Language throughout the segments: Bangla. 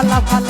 ভালা ভালা।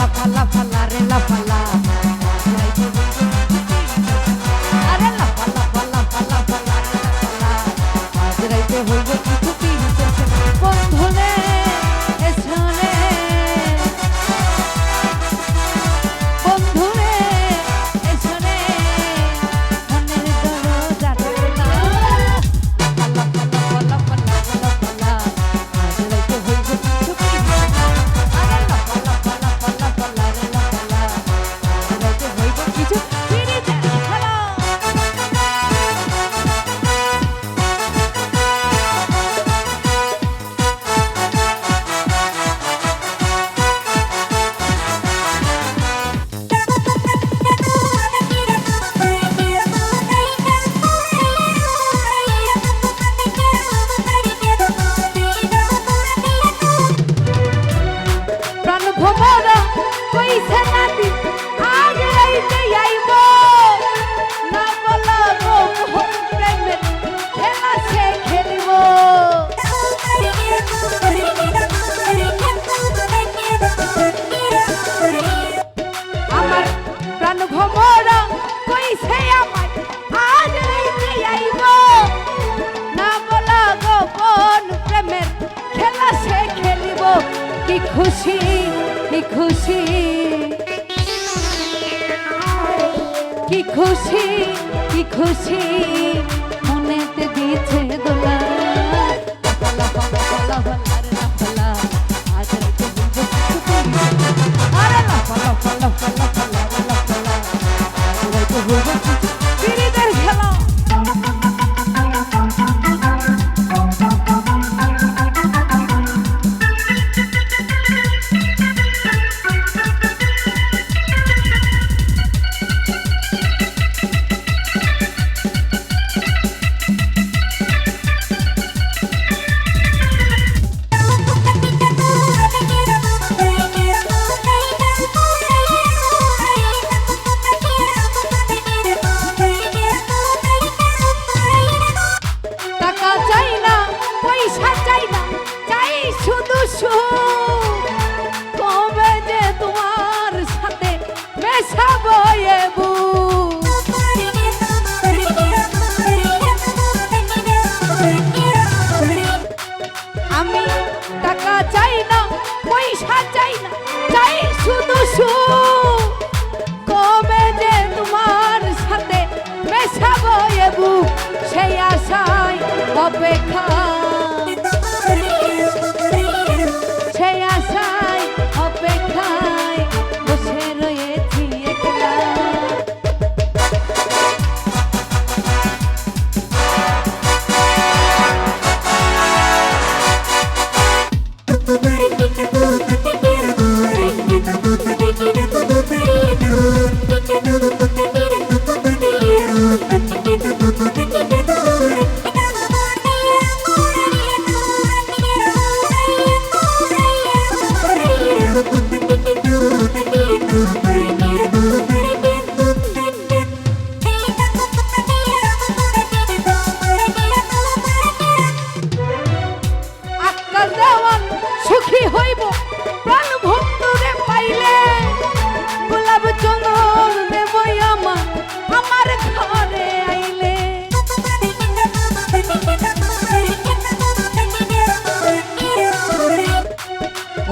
খুশি কি খুশি? কি খুশি কি খুশি? কবে যে তোমার সাথে আমি টাকা চাই না পয়সা চাই না।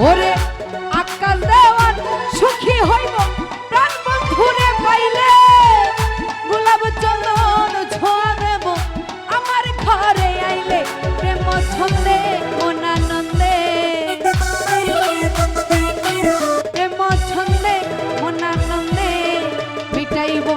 ওরে আকাশ দেওয়ান সুখী হইব, প্রাণ বন্ধুরে পাইলে। গোলাপ চন্দন ছোঁয়া দেব, আমার ঘরে আইলে প্রেম ছন্দে, মনানন্দে। প্রেম ছন্দে, মনানন্দে, মিটাইব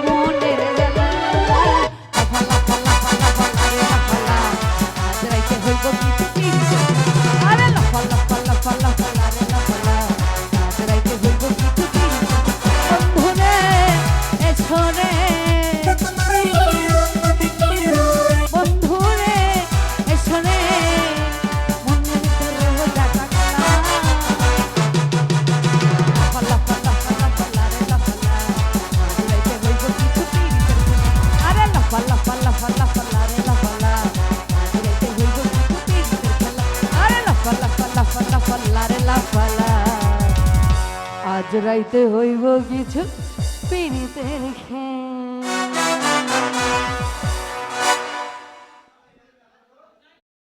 জড়াইতে হইব কিছু পিড়িতের খেয়ে।